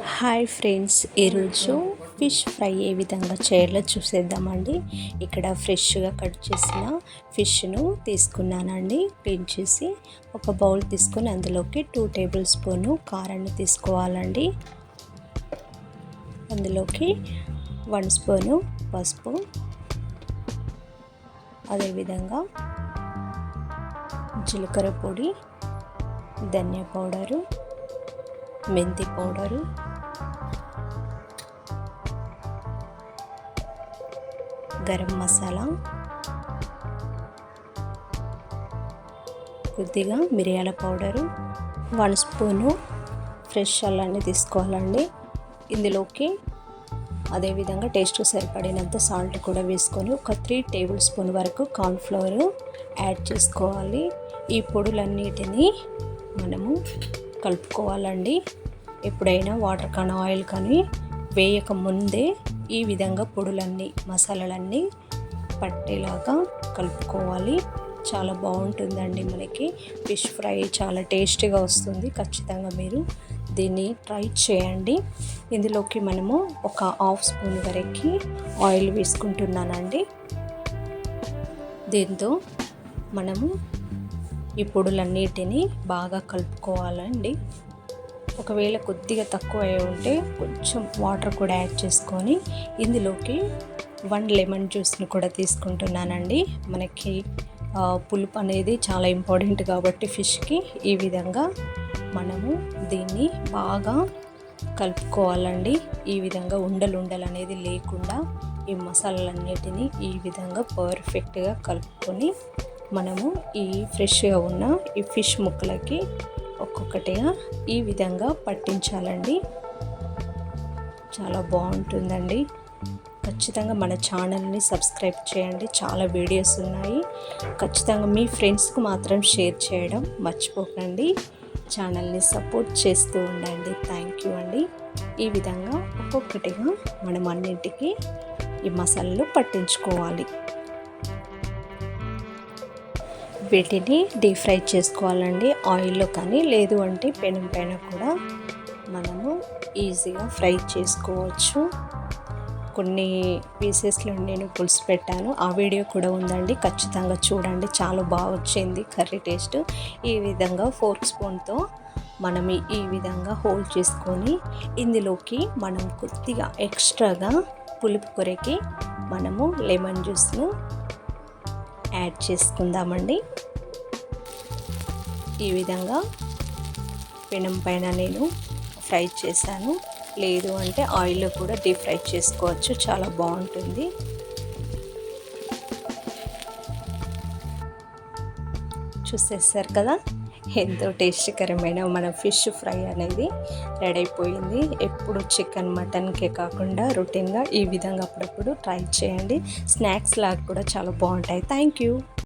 Hi friends ఈరోజు fish fry ఏ విధంగా చేయాలో చూసేద్దామండి. ఇక్కడ ఫ్రెష్గా కట్ చేసిన ఫిష్ను తీసుకున్నానండి. క్లీన్ చేసి ఒక బౌల్ తీసుకొని అందులోకి టూ టేబుల్ స్పూన్ కారాన్ని తీసుకోవాలండి. అందులోకి వన్ స్పూను పసుపు. అదేవిధంగా జీలకర్ర పొడి ధనియా పౌడరు మెంతి పౌడరు. గరం మసాలా. కొద్దిగా మిరియాల పౌడరు. వన్ స్పూను ఫ్రెష్ అల్లాన్ని తీసుకోవాలండి. ఇందులోకి అదేవిధంగా టేస్ట్ సరిపడినంత సాల్ట్ కూడా వేసుకొని ఒక త్రీ టేబుల్ స్పూన్ వరకు కార్న్ఫ్లవర్ యాడ్ చేసుకోవాలి. ఈ పొడులన్నిటినీ మనము కలుపుకోవాలండి. ఎప్పుడైనా వాటర్ కానీ ఆయిల్ కానీ వేయక ముందే ఈ విధంగా పొడులన్నీ మసాలాలన్నీ పట్టేలాగా కలుపుకోవాలి. చాలా బాగుంటుందండి మనకి. ఫిష్ ఫ్రై చాలా టేస్టీగా వస్తుంది. ఖచ్చితంగా మీరు దీన్ని ట్రై చేయండి. ఇందులోకి మనము ఒక హాఫ్ స్పూన్ వరకు ఆయిల్ వేసుకుంటున్నానండి. దీంతో మనము ఈ పొడులన్నిటిని బాగా కలుపుకోవాలండి. ఒకవేళ కొద్దిగా తక్కువ అయి ఉంటే కొంచెం వాటర్ కూడా యాడ్ చేసుకొని ఇందులోకి వన్ లెమన్ జ్యూస్ని కూడా తీసుకుంటున్నానండి. మనకి పులుపు అనేది చాలా ఇంపార్టెంట్ కాబట్టి ఫిష్కి ఈ విధంగా మనము దీన్ని బాగా కలుపుకోవాలండి. ఈ విధంగా ఉండలు ఉండలు అనేది లేకుండా ఈ మసాలాలన్నిటినీ ఈ విధంగా పర్ఫెక్ట్గా కలుపుకొని మనము ఈ ఫ్రెష్గా ఉన్న ఈ ఫిష్ ముక్కలకి ఒక్కొక్కటిగా ఈ విధంగా పట్టించాలండి. చాలా బాగుంటుందండి. ఖచ్చితంగా మన ఛానల్ని సబ్స్క్రైబ్ చేయండి. చాలా వీడియోస్ ఉన్నాయి. ఖచ్చితంగా మీ ఫ్రెండ్స్కి మాత్రం షేర్ చేయడం మర్చిపోకండి. ఛానల్ని సపోర్ట్ చేస్తూ ఉండండి. థ్యాంక్ యూ అండి. ఈ విధంగా ఒక్కొక్కటిగా మనం అన్నింటికి ఈ మసాలాలు పట్టించుకోవాలి. వీటిని డీప్ ఫ్రై చేసుకోవాలండి. ఆయిల్లో కానీ లేదు అంటే పెనం పైన కూడా మనము ఈజీగా ఫ్రై చేసుకోవచ్చు. కొన్ని పీసెస్లో నేను పులుసు పెట్టాను. ఆ వీడియో కూడా ఉందండి. ఖచ్చితంగా చూడండి. చాలా బాగా వచ్చింది కర్రీ టేస్ట్. ఈ విధంగా ఫోర్క్ స్పూన్తో మనం ఈ విధంగా హోల్డ్ చేసుకొని ఇందులోకి మనం కొద్దిగా ఎక్స్ట్రాగా పులుపు కొరకి మనము లెమన్ జ్యూస్ను యాడ్ చేసుకుందామండి. ఈ విధంగా పెనం పైన నేను ఫ్రై చేశాను. లేదు అంటే ఆయిల్లో కూడా డీప్ ఫ్రై చేసుకోవచ్చు. చాలా బాగుంటుంది. చూసేస్తారు కదా? ఎంతో టేస్టీకరమైన మన ఫిష్ ఫ్రై అనేది రెడీ అయిపోయింది. ఎప్పుడు చికెన్ మటన్కే కాకుండా రొటీన్గా ఈ విధంగా అప్పుడప్పుడు ట్రై చేయండి. స్నాక్స్ లాగా కూడా చాలా బాగుంటాయి. Thank you.